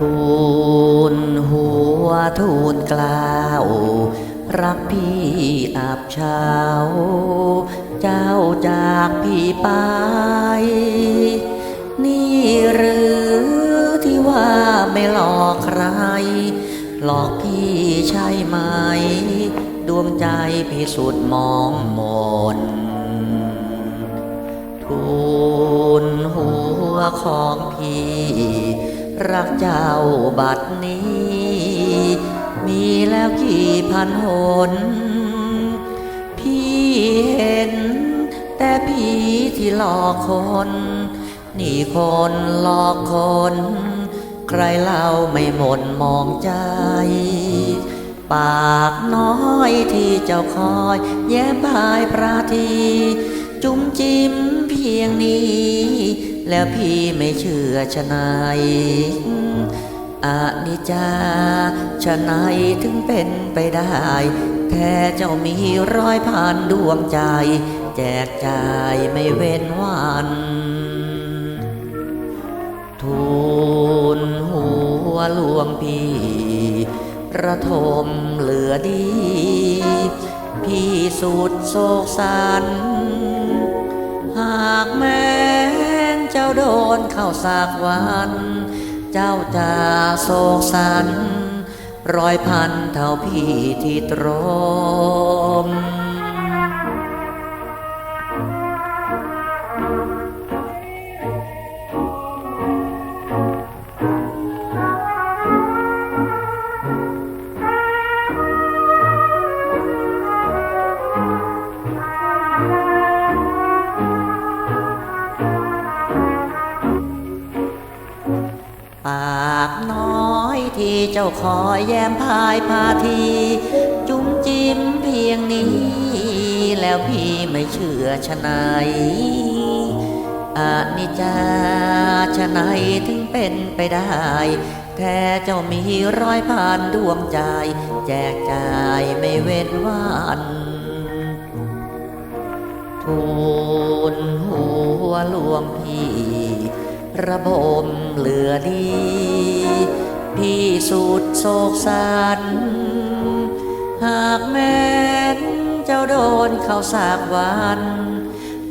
ทูลกล่าว รักพี่อาบเช้า เจ้าจากพี่ไปนี่หรือที่ว่าไม่หลอกใคร หลอกพี่ใช่ไหม ดวงใจพี่สุดมองมนทูลหัวของพี่ รักเจ้าบัดนี้ มีแล้วกี่พันหน พี่เห็น แต่ผีที่หลอกคน นี่คนหลอกคน ใครเล่าไม่หมดมองใจ ปากน้อยที่เจ้าคอย แย้มพายปราที จุ้มจิ้มเพียงนี้ แล้วพี่ไม่เชื่อชะนายอานิจจาชะนายถึงเป็นไปได้ แท้เจ้ามีร้อยพันดวงใจ แจกจ่ายไม่เว้นวัน ทูลหัวหลวงพี่ระทมเหลือดี พี่สุดโศกสัน หากแม้นเจ้า โดนเข้าสากวัน เจ้าจะโศกสันร้อยพันเท่าพี่ที่ตรม เจ้าคอยแย้มพายพาที จุ้มจิ้มเพียงนี้ แล้วพี่ไม่เชื่อชะนายอานิจจาชะนายถึงเป็นไปได้ แท้เจ้ามีร้อยพันดวงใจ แจกจ่ายไม่เว้นวันทูลหัวหลวงพี่ระบมเหลือดี พี่สุดโศกสันหากแม้นเจ้าโดนเข้าสากวัน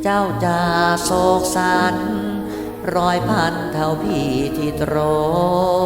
เจ้าจะโศกสัน รอยพันเท่าพี่ที่ตรง